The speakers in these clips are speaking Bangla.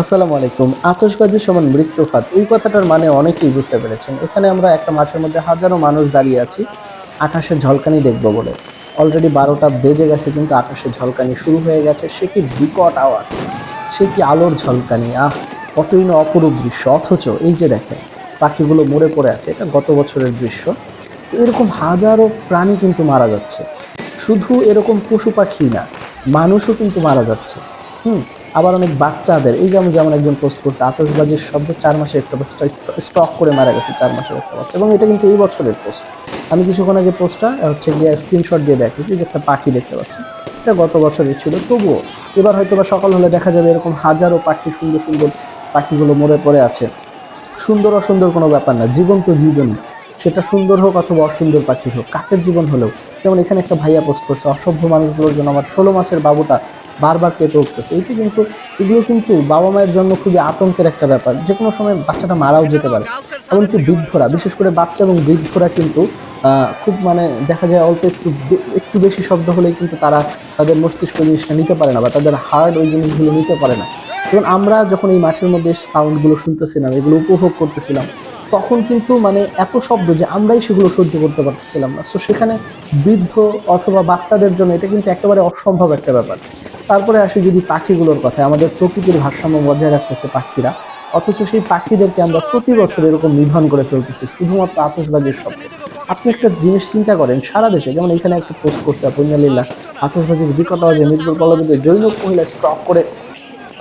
আসসালামু আলাইকুম। আতশবাজি সমান মৃত্যুফাত। এই কথাটার মানে অনেকেই বুঝতে পেরেছেন। এখানে আমরা একটা মাঠের মধ্যে হাজারো মানুষ দাঁড়িয়ে আছি, আকাশের ঝলকানি দেখব বলে। অলরেডি বারোটা বেজে গেছে, কিন্তু আকাশের ঝলকানি শুরু হয়ে গেছে। সে কি বিকট আওয়াজ, সে কি আলোর ঝলকানি? আহ, কতই না অপরূপ দৃশ্য। অথচ এই যে দেখেন, পাখিগুলো মরে পড়ে আছে। এটা গত বছরের দৃশ্য। এরকম হাজারো প্রাণী কিন্তু মারা যাচ্ছে। শুধু এরকম পশু পাখি না, মানুষও কিন্তু মারা যাচ্ছে। হুম আবার অনেক বাচ্চাদের, এই যেমন যেমন একজন পোস্ট করছে আতশবাজির শব্দ চার মাসের একটা বাচ্চা স্টক করে মারা গেছে চার মাসের একটা বাচ্চা। এবং এটা কিন্তু এই বছরের পোস্ট আমি কিছুক্ষণ আগে পোস্টটা হচ্ছে গিয়ে স্ক্রিনশট দিয়ে দেখেছি যে একটা পাখি দেখতে পাচ্ছি। এটা গত বছরের ছিল। তবুও এবার হয়তো বা সকাল হলে দেখা যাবে এরকম হাজারো পাখি, সুন্দর সুন্দর পাখিগুলো মরে পড়ে আছে। সুন্দর, অসুন্দর কোনো ব্যাপার না জীবন তো জীবনই। সেটা সুন্দর হোক অথবা অসুন্দর পাখি হোক, কাকের জীবন হলেও। যেমন এখানে একটা ভাইয়া পোস্ট করছে, অসভ্য মানুষগুলোর জন্য আমার ষোলো মাসের বাবুটা বারবার কেঁপে উঠতেছে। এটি কিন্তু, এগুলো কিন্তু বাবা মায়ের জন্য খুবই আতঙ্কের একটা ব্যাপার। যে কোনো সময় বাচ্চাটা মারাও যেতে পারে। এমনকি বৃদ্ধরা, বিশেষ করে বাচ্চা এবং বৃদ্ধরা কিন্তু খুব মানে দেখা যায় অল্প একটু একটু বেশি শব্দ হলেই কিন্তু তারা তাদের মস্তিষ্ক জিনিসটা নিতে পারে না বা তাদের হার্ট ওই জিনিসগুলো নিতে পারে না। যেমন আমরা যখন এই মাঠের মধ্যে সাউন্ডগুলো শুনতেছিলাম, এগুলো উপভোগ করতেছিলাম, তখন কিন্তু মানে এত শব্দ যে আমরাই সেগুলো সহ্য করতে পারতেছিলাম না। সো সেখানে বৃদ্ধ অথবা বাচ্চাদের জন্য এটা কিন্তু একেবারে অসম্ভব একটা ব্যাপার। তারপরে আসি যদি পাখিগুলোর কথা আমাদের প্রকৃতির ভারসাম্য বজায় রাখতেছে পাখিরা। অথচ সেই পাখিদেরকে আমরা প্রতি বছর এরকম নিধন করে ফেলতেছি, শুধুমাত্র আতশবাজির শব্দ। আপনি একটা জিনিস চিন্তা করেন, সারা দেশে, যেমন এখানে একটা পোস্ট করছে আপুল্লাহ আতশবাজির বিকট আওয়াজে মিরপুর পল্লবীতে জৈনক মহিলা স্ট্রক করে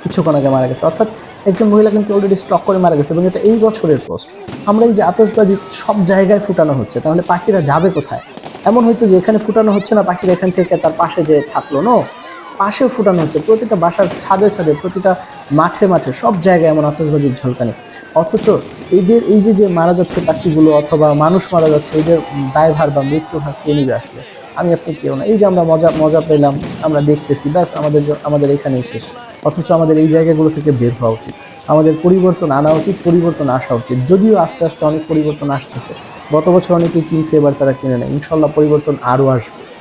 কিছুক্ষণ আগে মারা গেছে। অর্থাৎ একজন মহিলা কিন্তু অলরেডি স্টক করে মারা গেছে এবং এটা এই বছরের পোস্ট আমরা এই যে আতশবাজি সব জায়গায় ফুটানো হচ্ছে, তাহলে পাখিরা যাবে কোথায়? এমন হয়তো যে এখানে ফুটানো হচ্ছে না, পাখিরা এখান থেকে তার পাশে যে থাকল নো পাশেও ফুটানো হচ্ছে প্রতিটা বাসার ছাদে ছাদে, প্রতিটা মাঠে মাঠে, সব জায়গায় এমন আতশবাজির ঝলকানি। অথচ এদের এই যে যে মারা যাচ্ছে পাখিগুলো অথবা মানুষ মারা যাচ্ছে, এদের দায়ভার বা মৃত্যুভার কে নিবে আসলে? আমি আপনি কেউ না। এই যে আমরা মজা মজা পেলাম, আমরা দেখতেছি, ব্যাস আমাদের আমাদের এখানেই শেষ। অথচ আমাদের এই জায়গাগুলো থেকে বের হওয়া উচিত। আমাদের পরিবর্তন আনা উচিত, পরিবর্তন আসা উচিত। যদিও আস্তে আস্তে অনেক পরিবর্তন আসতেছে। গত বছর অনেকেই কিনছে, এবার তারা কিনে নেয়। ইনশাল্লাহ পরিবর্তন আরও আসবে।